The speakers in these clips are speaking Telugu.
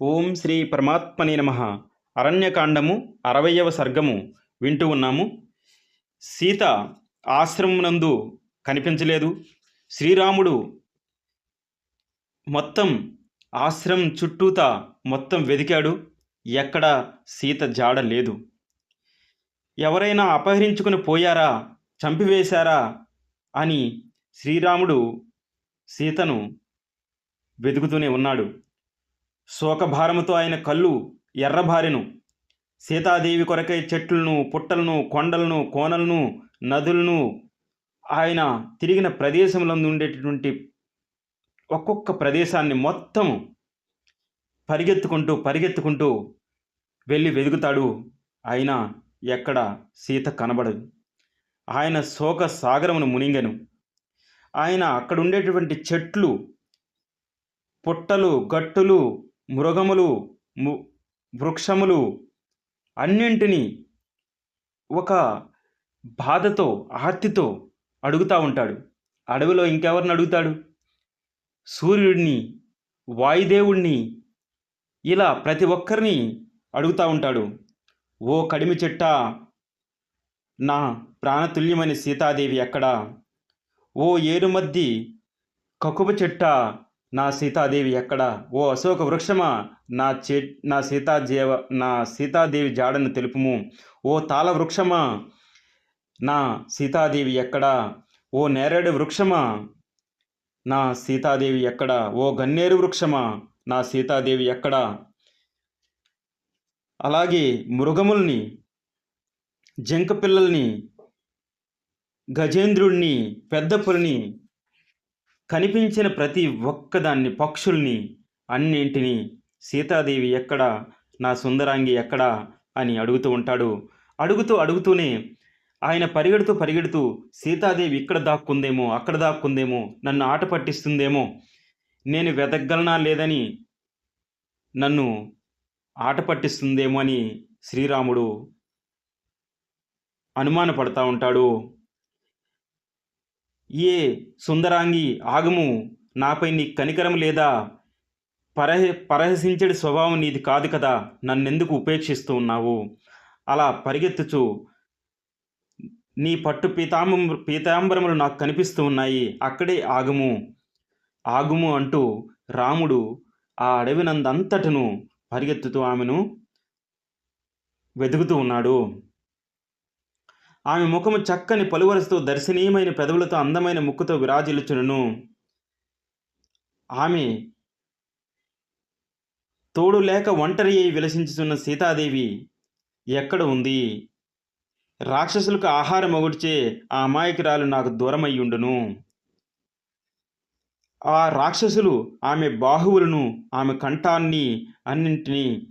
ఓం శ్రీ పరమాత్మనే నమ. అరణ్యకాండము అరవయవ సర్గము. వింటూ ఉన్నాము. సీత ఆశ్రమనందు కనిపించలేదు. శ్రీరాముడు మొత్తం ఆశ్రమం చుట్టూతా మొత్తం వెదికాడు. ఎక్కడ సీత జాడ లేదు. ఎవరైనా అపహరించుకుని పోయారా? చంపివేశారా? అని శ్రీరాముడు సీతను వెతుకుతూనే ఉన్నాడు. శోకభారముతో ఆయన కళ్ళు ఎర్రభారెను సీతాదేవి కొరకై చెట్లను పుట్టలను కొండలను కోనలను నదులను ఆయన తిరిగిన ప్రదేశంలో ఉండేటటువంటి ఒక్కొక్క ప్రదేశాన్ని మొత్తం పరిగెత్తుకుంటూ పరిగెత్తుకుంటూ వెళ్ళి వెతుకుతాడు ఆయన ఎక్కడ సీత కనబడదు. ఆయన శోక సాగరమును మునింగెను. ఆయన అక్కడ ఉండేటటువంటి చెట్లు పుట్టలు గట్టులు మృగములు ము- వృక్షములు అన్నింటినీ ఒక బాధతో ఆర్తితో అడుగుతూ ఉంటాడు. అడవిలో ఇంకెవరిని అడుగుతాడు? సూర్యుడిని వాయుదేవుణ్ణి ఇలా ప్రతి ఒక్కరిని అడుగుతూ ఉంటాడు. ఓ కడిమి చెట్ట నా ప్రాణతుల్యమైన సీతాదేవి ఎక్కడా? ఓ ఏరుమద్ది కకుబ చెట్ట నా సీతాదేవి ఎక్కడ? ఓ అశోక వృక్షమా? నా చే నా సీతాజీవ నా సీతాదేవి జాడను తెలుపుము. ఓ తాళ వృక్షమా? నా సీతాదేవి ఎక్కడ? ఓ నేరేడు వృక్షమా? నా సీతాదేవి ఎక్కడ? ఓ గన్నేరు వృక్షమా? నా సీతాదేవి ఎక్కడ? అలాగే మృగముల్ని జంక పిల్లల్ని గజేంద్రుణ్ణి పెద్ద పులిని కనిపించిన ప్రతి ఒక్కదాన్ని పక్షుల్ని అన్నింటినీ సీతాదేవి ఎక్కడ నా సుందరాంగి ఎక్కడ అని అడుగుతూ ఉంటాడు. అడుగుతూ అడుగుతూనే ఆయన పరిగెడుతూ పరిగెడుతూ సీతాదేవి ఇక్కడ దాక్కుందేమో అక్కడ దాక్కుందేమో నన్ను ఆట పట్టిస్తుందేమో నేను వెతకగలనా లేదని నన్ను ఆట పట్టిస్తుందేమో అని శ్రీరాముడు అనుమానపడతా ఉంటాడు. ఏ సుందరాంగి ఆగము? నాపై నీ కనికరం లేదా? పరహ పరహసించడి స్వభావం నీది కాదు కదా? నన్నెందుకు ఉపేక్షిస్తూ ఉన్నావు? అలా పరిగెత్తుచు. నీ పట్టు పీతాంబం పీతాంబరములు నాకు కనిపిస్తూ ఉన్నాయి. అక్కడే ఆగము. ఆగుము అంటూ రాముడు ఆ అడవినందంతటను పరిగెత్తుతూ ఆమెను వెతుకుతూ ఉన్నాడు. ఆమె ముఖము చక్కని పలువరసుతో దర్శనీయమైన పెదవులతో అందమైన ముక్కుతో విరాజిల్లుచును ఆమె తోడు లేక ఒంటరి అయి విలసించుచున్న సీతాదేవి ఎక్కడ ఉంది? రాక్షసులకు ఆహారం ఒగుడ్చే ఆ అమాయకురాలు నాకు దూరమయ్యుండును. ఆ రాక్షసులు ఆమె బాహువులను ఆమె కంఠాన్ని అన్నింటినీ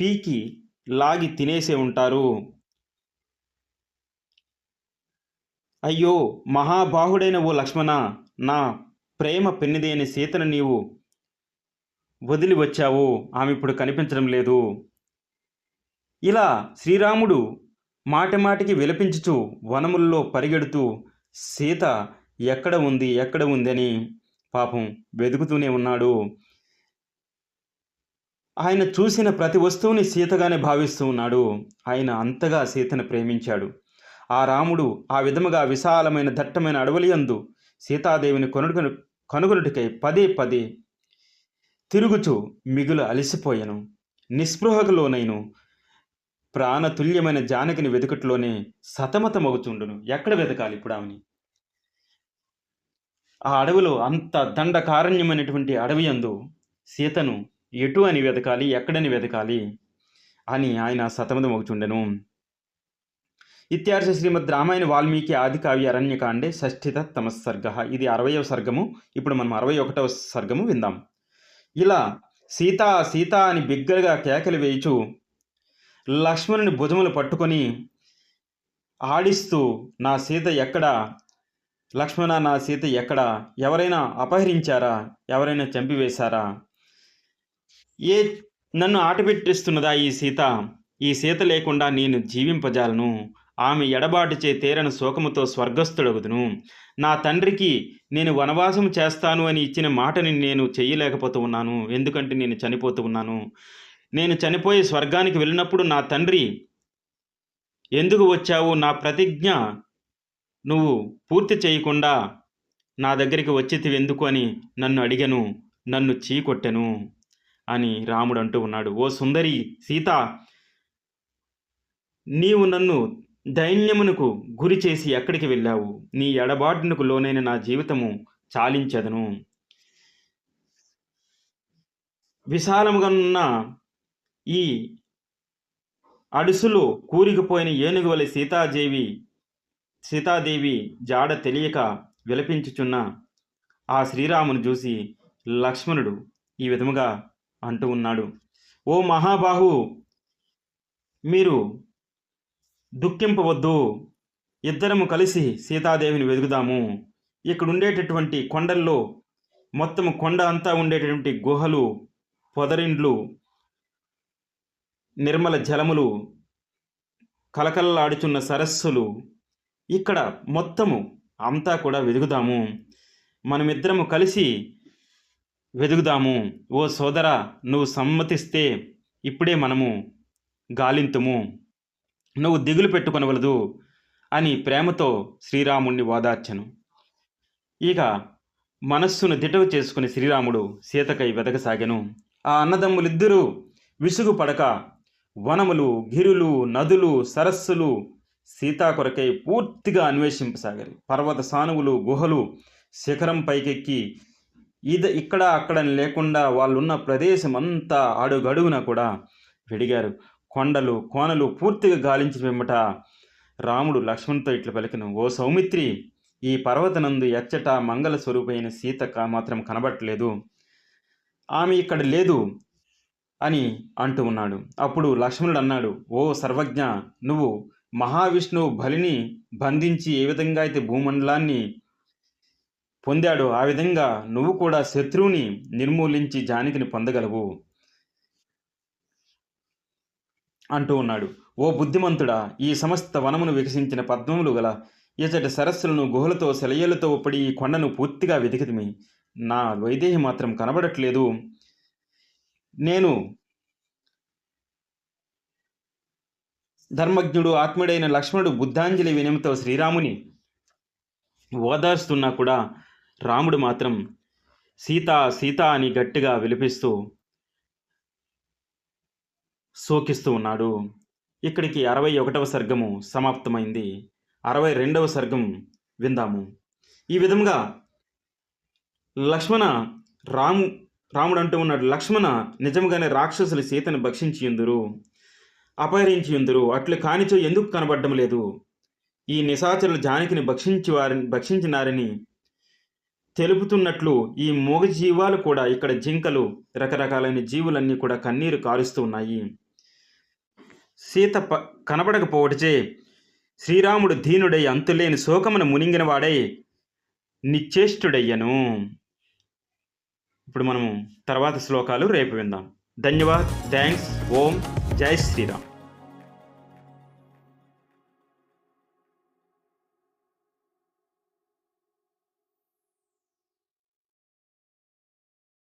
పీకి లాగి తినేసే ఉంటారు. అయ్యో మహాబాహుడైన ఓ లక్ష్మణ నా ప్రేమ పెన్నిదైన సీతను నీవు వదిలి వచ్చావు. ఆమె ఇప్పుడు కనిపించడం లేదు. ఇలా శ్రీరాముడు మాటి మాటికి విలపించుచు వనముల్లో పరిగెడుతూ సీత ఎక్కడ ఉంది ఎక్కడ ఉందని పాపం వెతుకుతూనే ఉన్నాడు. ఆయన చూసిన ప్రతి వస్తువుని సీతగానే భావిస్తూ ఉన్నాడు. ఆయన అంతగా సీతను ప్రేమించాడు. ఆ రాముడు ఆ విధముగా విశాలమైన దట్టమైన అడవులయందు సీతాదేవిని కొనుగొను కనుగొనుటికై పదే పదే తిరుగుచు మిగులు అలసిపోయాను. నిస్పృహకులోనైను ప్రాణతుల్యమైన జానకిని వెతుకట్లోనే సతమతమవుతుండును ఎక్కడ వెతకాలి ఇప్పుడు ఆమెని? ఆ అడవిలో అంత దండకారణ్యమైనటువంటి అడవి యందు సీతను ఎటు అని వెతకాలి ఎక్కడని వెతకాలి అని ఆయన సతమతమవుతుండెను ఇత్యార్ష శ్రీమద్ రామాయణ వాల్మీకి ఆది కావ్య అరణ్యకాండే షష్ఠిత తమస్సర్గ. ఇది అరవయవ సర్గము. ఇప్పుడు మనం అరవై ఒకటవ సర్గము విందాం. ఇలా సీత సీత అని బిగ్గరగా కేకలు వేయుచు లక్ష్మణుని భుజములు పట్టుకొని ఆడిస్తూ నా సీత ఎక్కడ? లక్ష్మణ నా సీత ఎక్కడ? ఎవరైనా అపహరించారా? ఎవరైనా చంపివేశారా? ఏ నన్ను ఆటపెట్టిస్తున్నదా ఈ సీత? ఈ సీత లేకుండా నేను జీవింపజాలను. ఆమె ఎడబాటుచే తీరని శోకముతో స్వర్గస్థుడగుదును. నా తండ్రికి నేను వనవాసం చేస్తాను అని ఇచ్చిన మాటని నేను చెయ్యలేకపోతూ ఉన్నాను. ఎందుకంటే నేను చనిపోతూ ఉన్నాను. నేను చనిపోయి స్వర్గానికి వెళ్ళినప్పుడు నా తండ్రి ఎందుకు వచ్చావు? నా ప్రతిజ్ఞ నువ్వు పూర్తి చేయకుండా నా దగ్గరికి వచ్చేది ఎందుకు? అని నన్ను అడిగను. నన్ను చీకొట్టెను. అని రాముడు అంటూ ఉన్నాడు. ఓ సుందరి సీత నీవు నన్ను దైన్యమునకు గురి చేసి ఎక్కడికి వెళ్ళావు? నీ ఎడబాటునకు లోనైన నా జీవితము చాలించదను. విశాలముగా ఉన్న ఈ అడుసులో కూరికిపోయిన ఏనుగు వలె సీతాదేవి సీతాదేవి జాడ తెలియక విలపించుచున్న ఆ శ్రీరామును చూసి లక్ష్మణుడు ఈ విధముగా అంటూ ఉన్నాడు. ఓ మహాబాహు మీరు దుఃఖింపవద్దు. ఇద్దరము కలిసి సీతాదేవిని వెతుకుదాము ఇక్కడ ఉండేటటువంటి కొండల్లో మొత్తం కొండ అంతా ఉండేటటువంటి గుహలు పొదరిండ్లు నిర్మల జలములు కలకలలాడుచున్న సరస్సులు ఇక్కడ మొత్తము అంతా కూడా వెతుకుదాము మనమిద్దరము కలిసి వెదుగుదాము. ఓ సోదర నువ్వు సమ్మతిస్తే ఇప్పుడే మనము గాలింతుము. నువ్వు దిగులు పెట్టుకొనవలదు అని ప్రేమతో శ్రీరాముణ్ణి వాదార్చను ఇక మనస్సును దిటవు చేసుకుని శ్రీరాముడు సీతకై వెతకసాగెను ఆ అన్నదమ్ములిద్దరూ విసుగు పడక వనములు గిరులు నదులు సరస్సులు సీతా కొరకై పూర్తిగా అన్వేషింపసాగారు. పర్వత సానువులు గుహలు శిఖరం పైకెక్కి ఇది ఇక్కడ అక్కడ లేకుండా వాళ్ళున్న ప్రదేశం అంతా అడుగడుగున కూడా వెడిగారు. కొండలు కోనలు పూర్తిగా గాలించి వెంబట రాముడు లక్ష్మణ్తో ఇట్లా పలికిన. ఓ సౌమిత్రి ఈ పర్వతనందు ఎచ్చట మంగళ స్వరూపైన సీత మాత్రం కనబట్టలేదు ఆమె ఇక్కడ లేదు అని అంటూ ఉన్నాడు. అప్పుడు లక్ష్మణుడు అన్నాడు ఓ సర్వజ్ఞ నువ్వు మహావిష్ణువు బలిని బంధించి ఏ విధంగా అయితే భూమండలాన్ని పొందాడో. ఆ విధంగా నువ్వు కూడా శత్రువుని నిర్మూలించి జానకిని పొందగలవు అంటూ ఉన్నాడు. ఓ బుద్ధిమంతుడా ఈ సమస్త వనమును వికసించిన పద్మములు గల ఇతడి సరస్సులను గుహలతో సెలయేళ్ళతో ఒప్పడి ఈ కొండను పూర్తిగా వెతికితిమి. నా వైదేహి మాత్రం కనబడట్లేదు. నేను ధర్మజ్ఞుడు ఆత్ముడైన లక్ష్మణుడు బుద్ధాంజలి వినయంతో శ్రీరాముని ఓదార్స్తున్నా కూడా రాముడు మాత్రం సీత సీత అని గట్టిగా విలిపిస్తూ శోకిస్తూ ఉన్నాడు. ఇక్కడికి అరవై ఒకటవ సర్గము సమాప్తమైంది. అరవై రెండవ సర్గం విందాము. ఈ విధంగా లక్ష్మణ రాము రాముడు అంటూ ఉన్నాడు. లక్ష్మణ నిజంగానే రాక్షసులు సీతను భక్షించి ఎందురు అపహరించి ఎందురు అట్లు కానిచో ఎందుకు కనబడడం లేదు? ఈ నిశాచరులు జానకిని భక్షించి వారిని భక్షించినారని తెలుపుతున్నట్లు ఈ మూగ జీవాలు కూడా ఇక్కడ జింకలు రకరకాలైన జీవులన్నీ కూడా కన్నీరు కారుస్తూ ఉన్నాయి. సీత ప కనబడకపోవటచే శ్రీరాముడు దీనుడై అంతులేని శోకమును మునింగినవాడై నిశ్చేష్టుడయ్యను. ఇప్పుడు మనము తర్వాత శ్లోకాలు రేపు విందాం. ధన్యవాద్. థ్యాంక్స్. ఓం. జై శ్రీరామ్.